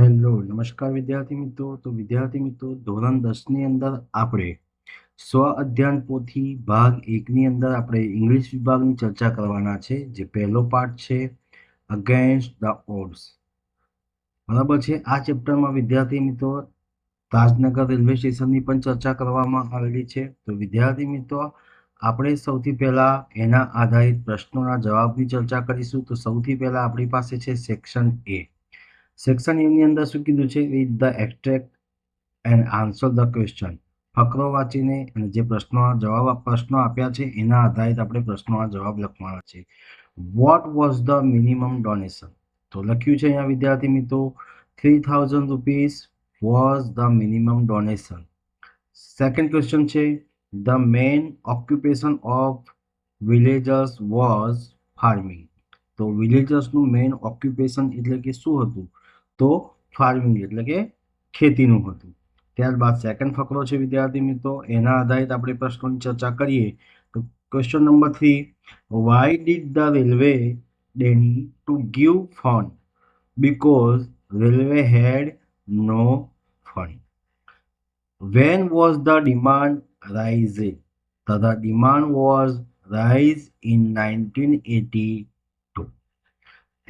Hello નમસ્કાર વિદ્યાર્થી મિત્રો તો વિદ્યાર્થી મિત્રો ધોરણ દસની અંદર આપણે સ્વ અધ્યયન પોથી ભાગ એકની અંદર આપણે ઇંગ્લિશ વિભાગની ચર્ચા કરવાના છે જે પહેલો પાઠ છે અગેન્સ્ટ ધ ઓડ્સ બરાબર છે આ ચેપ્ટરમાં વિદ્યાર્થી મિત્રો રાજનગર રેલવે સ્ટેશનની પણ ચર્ચા કરવામાં આવેલી છે તો વિદ્યાર્થી મિત્રો આપણે સૌથી પહેલાં એના આધારિત પ્રશ્નોના જવાબની ચર્ચા કરીશું તો સૌથી પહેલાં આપણી પાસે છે સેક્શન એ સેક્શન એની અંદર શું કીધું છે read the extract and answer the question ફકરો વાંચીને અને જે પ્રશ્નો જવાબ પ્રશ્નો આપ્યા છે એના આધારિત આપણે પ્રશ્નો જવાબ લખવાના છે what was the minimum donation તો લખ્યું છે અહીંયા વિદ્યાર્થી મિત્રો three thousand rupees was the minimum donation second question છે the man occupation of villagers was farming તો વિલેજર્સનું મેઇન ઓક્યુપેશન એટલે કે શું હતું તો ફાર્મિંગ એટલે કે ખેતીનું હતું ત્યારબાદ સેકન્ડ ફકરો છે વિદ્યાર્થી મિત્રો એના આધારિત આપણે પ્રશ્નોની ચર્ચા કરીએ તો question number three why did the railway deny to give fund because railway had no fund. When was the demand rising? The, the was rise in nineteen eighty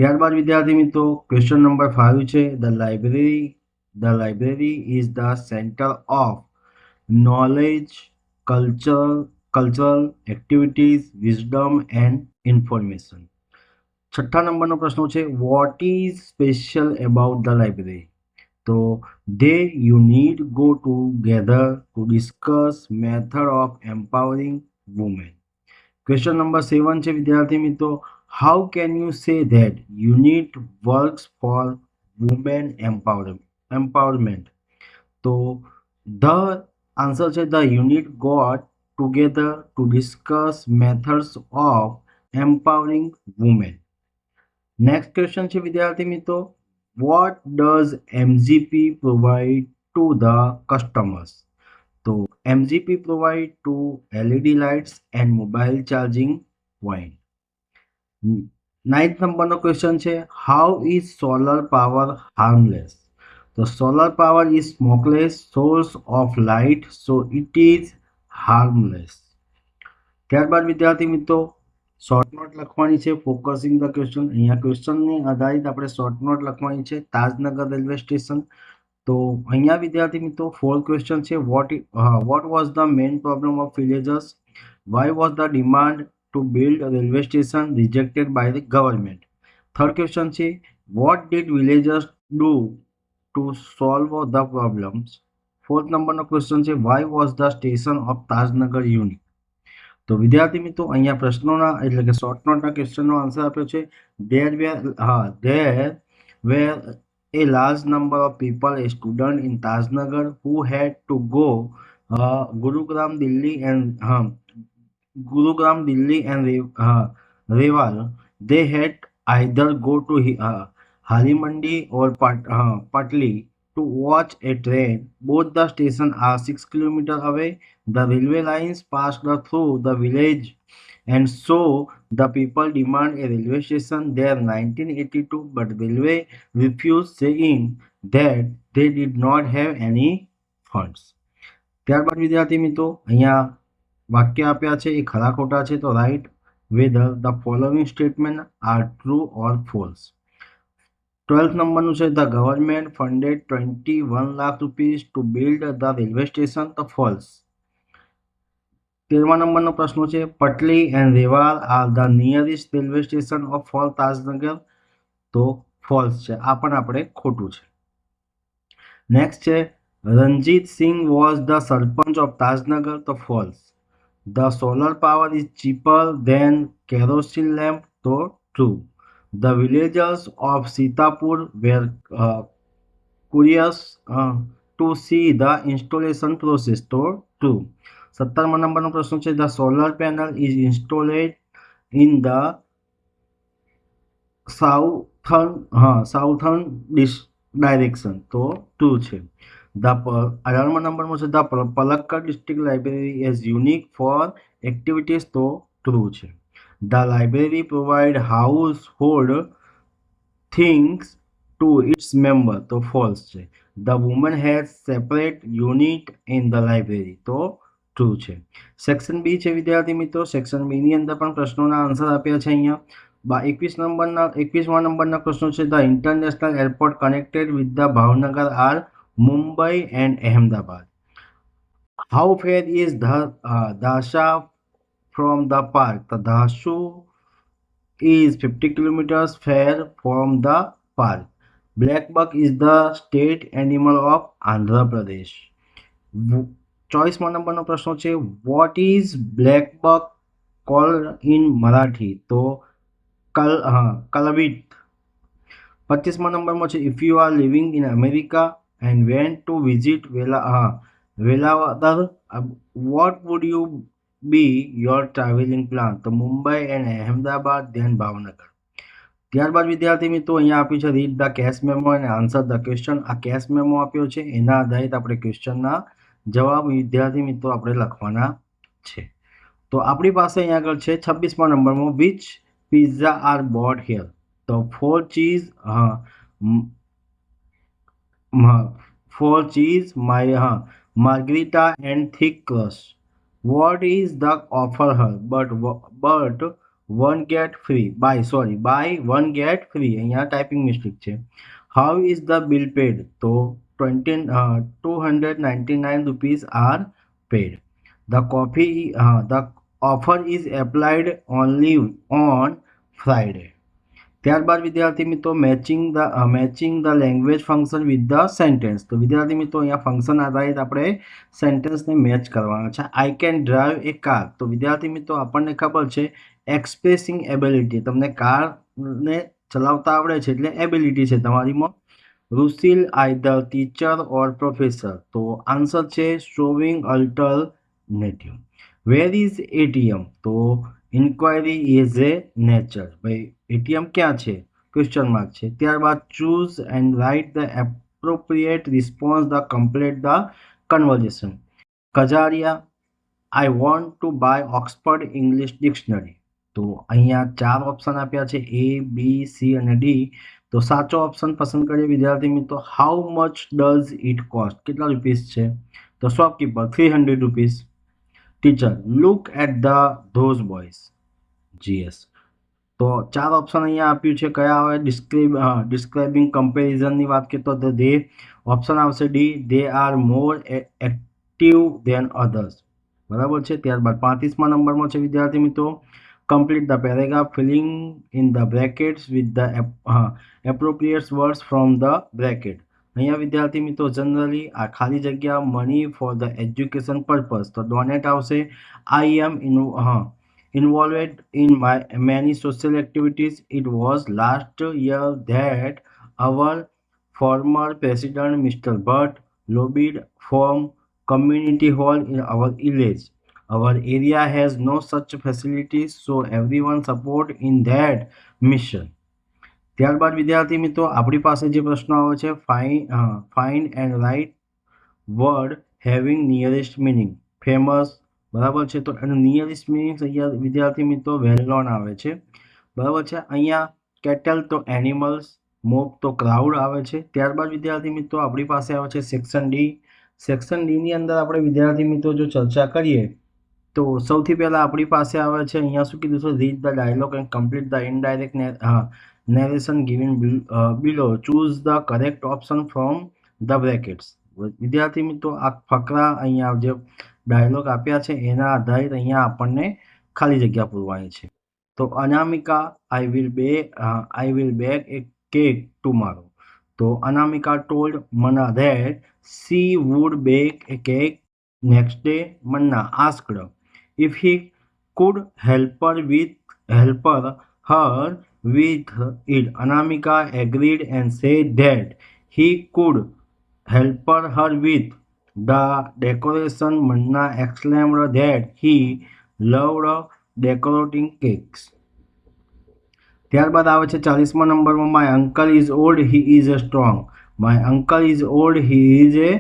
ત્યારબાદ વિદ્યાર્થી મિત્રો ક્વેશ્ચન નંબર ફાઇવ છે the library the library is the centre of knowledge culture cultural activities wisdom and information છઠ્ઠા નંબરનો પ્રશ્ન છે what is special about the library તો they you need go to gather to discuss method of empowering women question number seven છે વિદ્યાર્થી મિત્રો how can you say that unit works for women empowerment empowerment તો the answer છે the unit got together to discuss methods of empowering women next question છે વિદ્યાર્થી મિત્રો what does mgp provide to the customers તો mgp provide to led lights and mobile charging point ninth નંબરનો question છે how is solar power harmless તો solar power is smokeless source of light so it is harmless ત્યારબાદ વિદ્યાર્થી મિત્રો short note લખવાની છે focusing the question અહીંયા ક્વેશ્ચનને આધારિત આપણે શોર્ટ નોટ લખવાની છે તાજનગર રેલવે સ્ટેશન તો અહીંયા વિદ્યાર્થી મિત્રો ફોર ક્વેશ્ચન છે what what was the main problem of villagers why was the demand to build a railway station rejected by the government. Third question છે what did villagers do to solve the problems? Fourth નંબરનો question છે why was the station of Tajnagar unique? તો વિદ્યાર્થી મિત્રો અહીંયા પ્રશ્નોના એટલે કે શોર્ટ નોટના ક્વેશ્ચનનો આન્સર આપ્યો છે દેર વેર હા there were a large number of people, a student in Tajnagar who had to go uh, Gurugram, Delhi and um, Gurugram, Delhi, and uh, they had either go to uh, Harimandi or Pat, uh, Patli to watch a train. Both the stations are six kilometers away. The railway lines passed through the village and so the people demand a railway station there 1982 but railway refused saying that they did not have any funds ત્યારબાદ વિદ્યાર્થી મિત્રો અહીંયા વાક્ય આપ્યા છે એ ખરા ખોટા છે તો right whether the following statement are true or false twelfth નંબરનું છે the government funded twenty one lakh rupees to build the railway station the false તેરમા નંબરનો પ્રશ્ન છે Patli and Rewar are the nearest railway station of ફોલ તાજનગર તો ફોલ્સ છે આ પણ આપણે ખોટું છે નેક્સ્ટ છે Ranjit Singh was the sarpanch of Tajnagar તો false The solar power is cheaper than kerosene lamp, though true. The villagers of Sitapur were uh, curious uh, to see the installation process, though true. સત્તરમાં નંબરનો પ્રશ્ન છે the solar panel is installed in the southern હા southern dis direction તો ટુ છે The another number માં છે the Palakkad district library as unique for activities તો ટ્રુ છે the library provide household things to its member તો false છે the woman has separate unit in the library તો ટ્રુ છે સેક્શન બી છે વિદ્યાર્થી મિત્રો સેક્શન બીની અંદર પણ પ્રશ્નોના આન્સર આપ્યા છે અહીંયા બા એકવીસ નંબરના એકવીસમા નંબરના પ્રશ્નો છે the international airport connected with the Bhavnagar are Mumbai and Ahmedabad. How far is the uh, Dasha from the park? The Dashu is 50 kilometers far from the park. Black buck is the state animal of Andhra Pradesh. ચોઈસમાં નંબરનો પ્રશ્ન છે what is black buck call in Marathi તો કલ હા કલવિત પચીસમાં નંબરમાં છે if you are living in America and went to visit Vela, uh, Velavadar, uh, what would you be your traveling plan? તો મુંબઈ એન્ડ અહેમદાબાદ ધ્યાન ભાવનગર ત્યારબાદ વિદ્યાર્થી મિત્રો અહીંયા આપ્યું છે રીડ ધ કેશ મેમો અને આન્સર ધ ક્વેશ્ચન આ કેશ મેમો આપ્યો છે એના આધારિત આપણે ક્વેશ્ચનના જવાબ વિદ્યાર્થી મિત્રો આપણે લખવાના છે તો આપણી પાસે અહીંયા આગળ છે છવ્વીસમાં નંબરમાં which pizza are bought here તો ફોર ચીઝ હા ફોર ચીઝ માય હા margherita and thick crust what is the offer here but but one get free buy sorry buy one get free અહીંયા ટાઈપિંગ મિસ્ટેક છે how is the bill paid તો twenty two hundred ninety nine rupees are paid the coffee the offer is applied only on Friday ત્યારબાદ વિદ્યાર્થી મિત્રો matching the matching the language function with the sentence તો વિદ્યાર્થી મિત્રો અહીંયા function આધારિત આપણે સેન્ટેન્સને મેચ કરવાના છે I can drive a car તો વિદ્યાર્થી મિત્રો આપણને ખબર છે એક્સપ્રેસિંગ એબિલિટી તમને કારને ચલાવતા આવડે છે એટલે એબિલિટી છે તમારીમાં રુસિલ આઈધર ટીચર ઓર પ્રોફેસર તો આન્સર છે શોવિંગ નેટિવ વેર ઇઝ એટીએમ તો ઇન્ક્વાયરી ઇઝ એ નેચર ભાઈ એટીએમ ક્યાં છે ક્વેશ્ચન માર્ક છે ત્યારબાદ choose and write the appropriate response the complete the conversation કજારિયા I want to buy Oxford English dictionary તો અહીંયા ચાર ઓપ્શન આપ્યા છે એ બી સી અને ડી તો સાચો ઓપ્શન પસંદ કરીએ વિદ્યાર્થી મિત્રો how much does it cost કેટલા રૂપીસ છે તો shopkeeper three hundred rupees teacher look at the those boys જી જીએસ તો ચાર ઓપ્શન અહીંયા આપ્યું છે કયા હોય ડિસ્ક્રિબ ડિસ્ક્રાઇબિંગ કમ્પેરિઝનની વાત કરીએ તો ધ દે ઓપ્શન આવશે D they are more active than others બરાબર છે ત્યારબાદ પાંત્રીસમા નંબરમાં છે વિદ્યાર્થી મિત્રો complete the paragraph filling in the brackets with the ap uh, appropriate words from the અહીંયા વિદ્યાર્થી મિત્રો જનરલી આ ખાલી જગ્યા money for the education purpose તો ડોનેટ આવશે આઈ એમ ઇન હા involved in my, many social activities. It was last year that our former president, Mr. Bhatt, lobbied from community hall in our village. Our area has no such facilities, so everyone support in that mission. ત્યારબાદ વિદ્યાર્થી મિત્રો આપણી પાસે જે પ્રશ્ન આવે છે fine find and write word having nearest meaning famous બરાબર છે તો એનું નિયરેસ્ટ મિનિંગ્સ અહીંયા વિદ્યાર્થી મિત્રો વેલોન આવે છે બરાબર છે અહીંયા કેટલ તો એનિમલ્સ મોપ તો ક્રાઉડ આવે છે ત્યારબાદ વિદ્યાર્થી મિત્રો આપણી પાસે આવે છે સેક્શન ડી સેક્શન ડીની અંદર આપણે વિદ્યાર્થી મિત્રો જો ચર્ચા કરીએ તો સૌથી પહેલાં આપણી પાસે આવે છે અહીંયા શું કીધું છે read the dialogue and complete the indirect હા narration given below choose the correct option from the brackets વિદ્યાર્થી મિત્રો આ ફકરા અહીંયા જે ડાયલોગ આપ્યા છે એના આધારિત અહીંયા આપણને ખાલી જગ્યા પૂરવાની છે તો અનામિકા I will bake I will bake a cake tomorrow તો Anamika told Manna that she would bake a cake next day Manna asked if he could help her with help her her with it. Anamika agreed and said that he could help her her with the decoration Manna exclaimed that he loved decorating cakes. ત્યારબાદ આવે છે ચાલીસમા નંબરમાં my uncle is old he is a strong my uncle is old he is a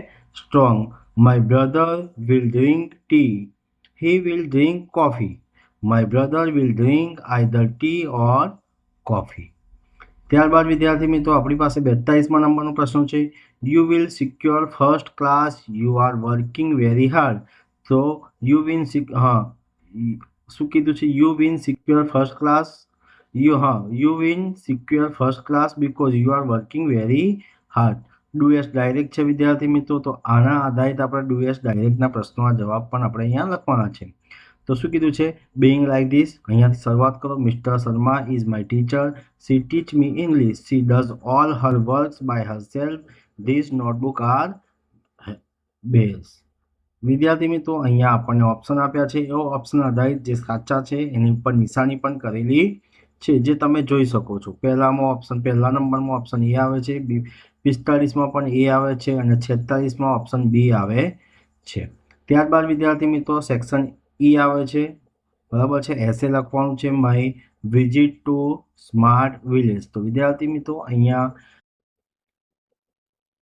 strong my brother will drink tea he will drink coffee my brother will drink either tea or coffee ત્યારબાદ વિદ્યાર્થી મિત્રો આપણી પાસે બેતાલીસમા નંબરનો પ્રશ્ન છે you will secure first class you are working very hard so you win હા શું કીધું છે you win secure first class you હા you win secure first class because you are working very hard ડુએસ ડાયરેક્ટ છે વિદ્યાર્થી મિત્રો તો આના આધારિત આપણે ડુએસ ડાયરેક્ટના પ્રશ્નોના જવાબ પણ આપણે અહીંયા લખવાના છે તો શું કીધું છે બેઇંગ લાઇક ધીસ અહીંયાથી શરૂઆત કરો mister Sharma is my teacher she teach me English she does all her works by herself this notebook are બેઝ વિદ્યાર્થી મિત્રો અહીંયા આપણને ઓપ્શન આપ્યા છે એવો ઓપ્શન આધારિત જે સાચા છે એની ઉપર નિશાની પણ કરેલી છે જે તમે જોઈ શકો છો પહેલામાં ઓપ્શન પહેલા નંબરમાં ઓપ્શન એ આવે છે બી પિસ્તાળીસમાં પણ એ આવે છે અને છેતાલીસમાં ઓપ્શન બી આવે છે ત્યારબાદ વિદ્યાર્થી મિત્રો સેક્શન ઈ e આવે છે બરાબર છે એસે લખવાનું છે my visit to smart village તો વિદ્યાર્થી મિત્રો અહીંયા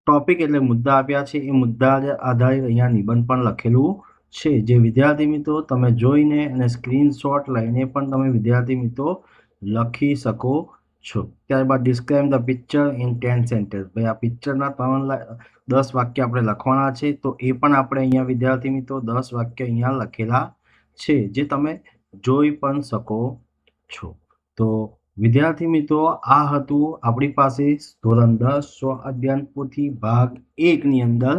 ટોપિક એટલે મુદ્દા આપ્યા છે એ મુદ્દા આધારિત અહીંયા નિબંધ પણ લખેલું છે જે વિદ્યાર્થી મિત્રો તમે જોઈને અને સ્ક્રીનશોટ લઈને પણ તમે વિદ્યાર્થી મિત્રો લખી શકો છો ત્યારબાદ describe the picture in ten sentence ભાઈ આ પિક્ચરના ત્રણ દસ વાક્ય આપણે લખવાના છે તો એ પણ આપણે અહીંયા વિદ્યાર્થી મિત્રો દસ વાક્ય અહીંયા લખેલા છે જે તમે જોઈ પણ શકો છો તો વિદ્યાર્થી મિત્રો આ હતું આપણી પાસે ધોરણ દસ સ્વ અધ્યયન પોથી ભાગ એકની અંદર